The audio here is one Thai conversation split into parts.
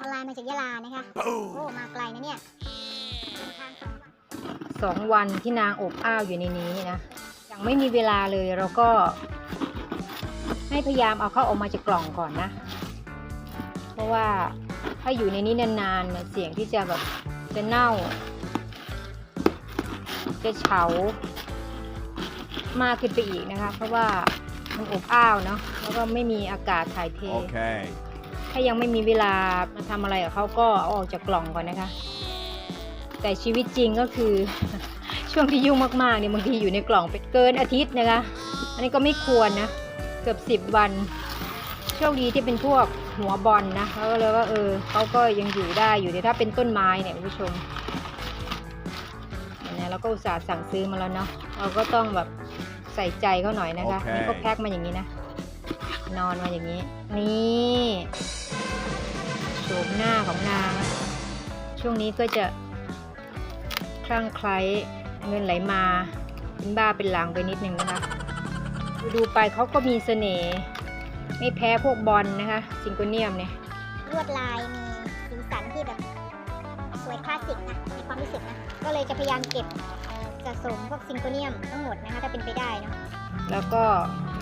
ออนไลน์มาจากยะลานะคะ โอ้มาไกลนะเนี่ยเดินทางสองวันสองวันที่นางอบอ้าวอยู่ในนี้นะยังไม่มีเวลาเลยเราก็ ให้พยายามเอาเข้าออกมาจากกล่องก่อนนะ เพราะว่าถ้าอยู่ในนี้นานๆเนี่ยเสี่ยงที่จะแบบจะเน่า จะเฉามากขึ้นไปอีกนะคะ เพราะว่ามันอบอ้าวเนาะแล้วก็ไม่มีอากาศถ่ายเท Okay. ถ้ายังไม่มีเวลามาทำอะไรกับเขาก็เอาออกจากกล่องก่อนนะคะ แต่ชีวิตจริงก็คือ ช่วงที่ยุ่งมากๆเนี่ยบางทีอยู่ในกล่องเป็นเกินอาทิตย์นะคะ อันนี้ก็ไม่ควรนะ เกือบสิบ10 วันโชคดีที่เป็นพวกหัวบอลนะเขาก็เลยว่าเออเขาก็ยังอยู่ได้อยู่แต่ถ้าเป็นต้นไม้เนี่ยคุณผู้ชมเนี่ยเราก็อุตส่าห์สั่งซื้อมาแล้วเนาะเราก็ต้องแบบใส่ใจเขาหน่อยนะคะโอเคนี่ก็แพ็คมาอย่างนี้นะนอนมาอย่างนี้ นี่โฉมห น้าของนาง ช่วงนี้ก็จะคลั่งไคล้เงินไหลมาเป็นบ้าเป็นหลังไปนิดนึงนะคะดูดูไปเขาก็มีเสน่ห์ไม่แพ้พวกบอลนะคะซิงโกเนียมเนี่ยลวดลายมีสีสันที่แบบสวยคลาสสิกนะในความรู้สึกนะ ก็เลยจะพยายามเก็บเอ่อสะสมพวกซิงโกเนียมทั้งหมดนะคะถ้าเป็นไปได้เนาะแล้วก็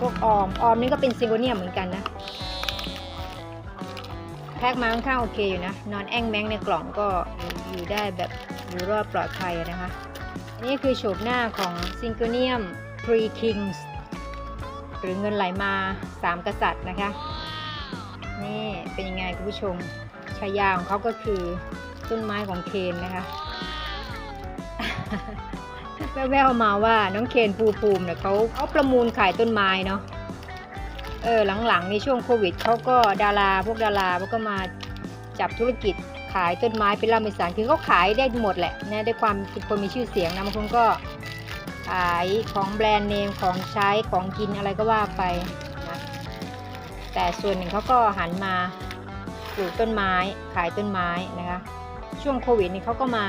พวกออมออมนี่ก็เป็นซิงโกเนียมเหมือนกันนะ แพ็คมาค่อนข้างโอเคอยู่นะ นอนแอ่งแมงในกล่องก็อยู่ได้แบบอยู่รอดปลอดภัยนะคะ อันนี้คือโฉมหน้าของซิงโกเนียม Three Kings หรือเงินไหลมาสามกษัตริย์นะคะ นี่เป็นยังไงคุณผู้ชมฉายาของเขาก็คือต้นไม้ของเคนนะคะแววๆมาว่าน้องเคนภูภูมิเนี่ยเขาเขาประมูลขายต้นไม้เนาะ เออหลังๆในช่วงโควิดเขาก็ดาราพวกดาราพวกก็มาจับธุรกิจขายต้นไม้เป็นล่ำเป็นสันคือเขาขายได้หมดแหละนะด้วยความเป็นคนมีชื่อเสียงนะบางคนก็ขายของแบรนด์เนมของใช้ของกินอะไรก็ว่าไปนะแต่ส่วนหนึ่งเขาก็หันมาปลูกต้นไม้ขายต้นไม้นะคะ ช่วงโควิดนี่เขาก็มา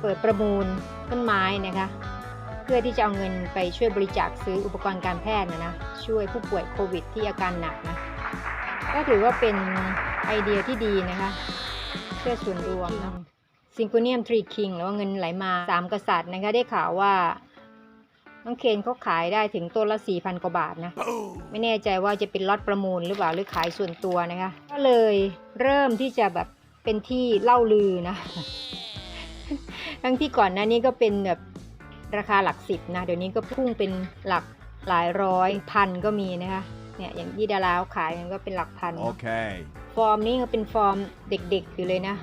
เปิดประมูลต้นไม้นะคะ พื่อที่จะเอาเงินไปช่วยบริจาคซื้ออุปกรณ์การแพทย์นะนะช่วยผู้ป่วยโควิดที่อาการหนักนะก็ถือว่าเป็นไอเดียที่ดีนะคะเพื่อส่วนรวมนะซิงโกเนียมทรีคิงหรือว่าเงินไหลมาสามกษัตริย์นะคะได้ข่าวว่าน้องเคนเขาขายได้ถึงต้นละ4,000กว่าบาทนะ ไม่แน่ใจว่าจะเป็นล็อตประมูลหรือเปล่าหรือขายส่วนตัวนะคะ ก็เลยเริ่มที่จะแบบเป็นที่เล่าลือนะ ทั้งที่ก่อนหน้านี้ก็เป็นแบบ ราคาหลักสิบนะ เดี๋ยวนี้ก็พุ่งเป็นหลักหลายร้อยพันก็มีนะคะ เนี่ยอย่างที่ดาราเขาขายกันก็เป็นหลักพันเนอะ Okay. ฟอร์มนี้ก็เป็นฟอร์มเด็กๆอยู่เลยนะ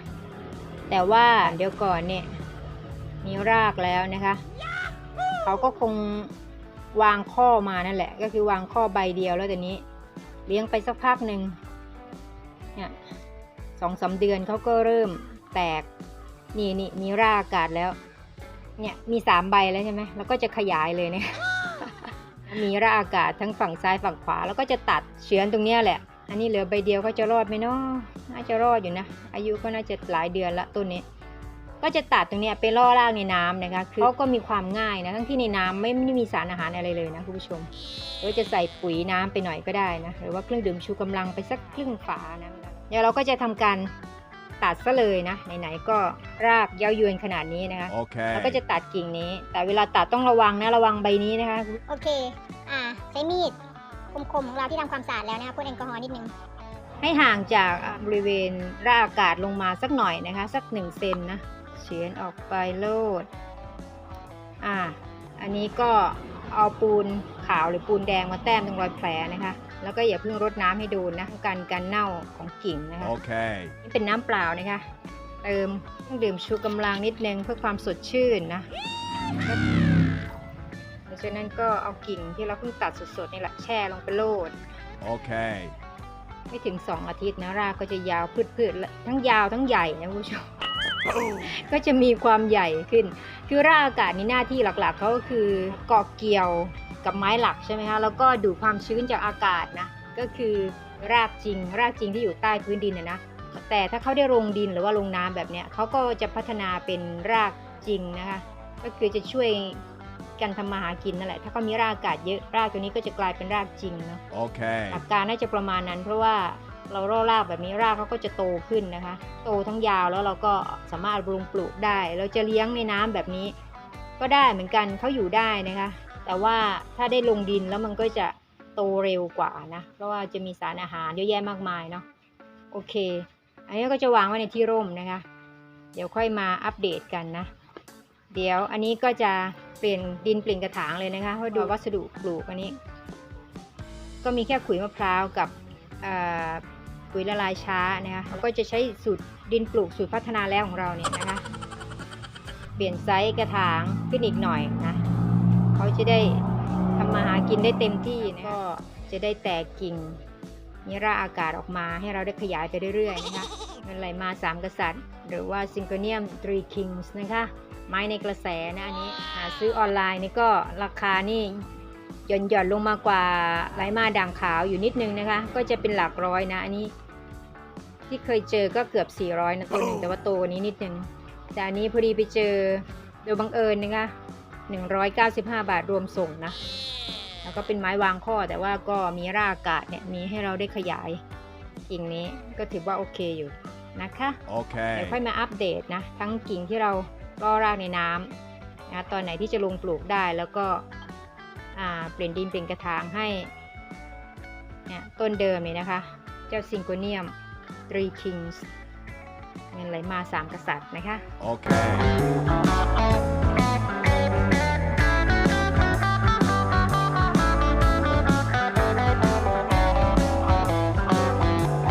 แต่ว่าเดี๋ยวก่อนเนี่ย มีรากแล้วนะคะ เขาก็คงวางข้อมานั่นแหละ ก็คือวางข้อใบเดียวแล้วแต่นี้ เลี้ยงไปสักพักหนึ่งเนี่ยสองสามเดือนเขาก็เริ่มแตก นี่นี่มีรากอากาศแล้ว เนี่ยมีสามใบแล้วใช่ไหมแล้วก็จะขยายเลยเนี่ยมีรากอากาศทั้งฝั่งซ้ายฝั่งขวา แล้วก็จะตัดเฉือนตรงเนี้ยแหละ อันนี้เหลือใบเดียวเขาจะรอดไหมเนาะน่าจะรอดอยู่นะ อายุก็น่าจะหลายเดือนละต้นนี้ ก็จะตัดตรงเนี้ยไปล่อรากในน้ำนะคะคือเขาก็มีความง่ายนะทั้งที่ในน้ำไม่ไม่มีสารอาหารอะไรเลยนะคุณผู้ชมหรือจะใส่ปุ๋ยน้ำไปหน่อยก็ได้นะหรือว่าเครื่องดื่มชูกำลังไปสักครึ่งฝานะเดี๋ยวเราก็จะทำการ ตัดซะเลยนะไหนๆก็รากเย้ายวนขนาดนี้นะคะ Okay. เราก็จะตัดกิ่งนี้ แต่เวลาตัดต้องระวังนะระวังใบนี้นะคะ โอเค อ่าใช้มีดคมๆของเราที่ทำความสะอาดแล้วนะคะพ่นแอลกอฮอล์นิดนึง ให้ห่างจากอะบริเวณรากอากาศลงมาสักหน่อยนะคะ สักหนึ่งเซนนะเฉือนออกไปโลด อ่า อันนี้ก็เอาปูนขาวหรือปูนแดงมาแต้มตรงรอยแผลนะคะ แล้วก็อย่าเพิ่งรดน้ำให้โดนนะกันการเน่าของกิ่งนะคะ Okay. นี่เป็นน้ำเปล่านะคะเติมเครื่องดื่มชูกำลังนิดนึงเพื่อความสดชื่นนะหลังจากนั้นก็เอากิ่งที่เราเพิ่งตัดสดๆนี่แหละแช่ลงไปโลด Okay. ไม่ถึง 2 อาทิตย์นะรากก็จะยาวพืดๆและทั้งยาวทั้งใหญ่นะคุณผู้ชมก็จะมีความใหญ่ขึ้น คือรากอากาศนี่หน้าที่หลักๆเขาก็คือเกาะเกี่ยว กับไม้หลักใช่ไหมคะแล้วก็ดูดความชื้นจากอากาศนะก็คือรากจริง รากจริงที่อยู่ใต้พื้นดินนะนะแต่ถ้าเขาได้ลงดินหรือว่าลงน้ำแบบเนี้ยเขาก็จะพัฒนาเป็นรากจริงนะคะก็คือจะช่วยกันทำมาหากินนั่นแหละ ถ้าเขามีรากอากาศเยอะรากตัวนี้ก็จะกลายเป็นรากจริงเนาะ Okay. หลักการน่าจะประมาณนั้น เพราะว่าเราล่อรากแบบนี้รากเขาก็จะโตขึ้นนะคะ โตทั้งยาวแล้วเราก็สามารถปรุงปลูกได้ เราจะเลี้ยงในน้ำแบบนี้ ก็ได้เหมือนกันเขาอยู่ได้นะคะ แต่ว่าถ้าได้ลงดินแล้วมันก็จะโตเร็วกว่านะ เพราะว่าจะมีสารอาหารเยอะแยะมากมายเนาะ โอเค อันนี้ก็จะวางไว้ในที่ร่มนะคะ เดี๋ยวค่อยมาอัปเดตกันนะ เดี๋ยวอันนี้ก็จะเปลี่ยนดินเปลี่ยนกระถางเลยนะคะ เพราะดูวัสดุปลูกอันนี้ ก็มีแค่ขุยมะพร้าวกับปุ๋ยละลายช้านะคะก็จะใช้สูตรดินปลูกสูตรพัฒนาแล้วของเราเนี่ยนะคะ เปลี่ยนไซส์กระถางขึ้นอีกหน่อยนะ เขาจะได้ทำมาหากินได้เต็มที่นะก็จะได้แตกกิ่งมีรากอากาศออกมาให้เราได้ขยายไปเรื่อยๆนะคะเงินไหลมาสามกษัตริย์ หรือว่าซิงโกเนียม three kings นะคะ ไม้ในกระแสนะอันนี้หาซื้อออนไลน์นี่ก็ราคานี่หย่อนหย่อนลงมากว่าไหลมาด่างขาวอยู่นิดนึงนะคะ ก็จะเป็นหลักร้อยนะอันนี้ที่เคยเจอก็เกือบ 400นะตัวหนึ่งแต่ว่าโตกว่านี้นิดนึงแต่อันนี้พอดีไปเจอโดยบังเอิญนะคะ 195 บาทรวมส่งนะ แล้วก็เป็นไม้วางข้อแต่ว่าก็มีรากอากาศเนี่ยมีให้เราได้ขยายกิ่งนี้ก็ถือว่าโอเคอยู่นะคะ Okay. เดี๋ยวค่อยมาอัปเดตนะ ทั้งกิ่งที่เราล่อรากในน้ำนะตอนไหนที่จะลงปลูกได้แล้วก็อ่าเปลี่ยนดินเปลี่ยนกระถางให้เนี่ยต้นเดิมเลยนะคะ เจ้าซิงโกเนียม three kings เงินไหลมาสามกษัตริย์นะคะ Okay.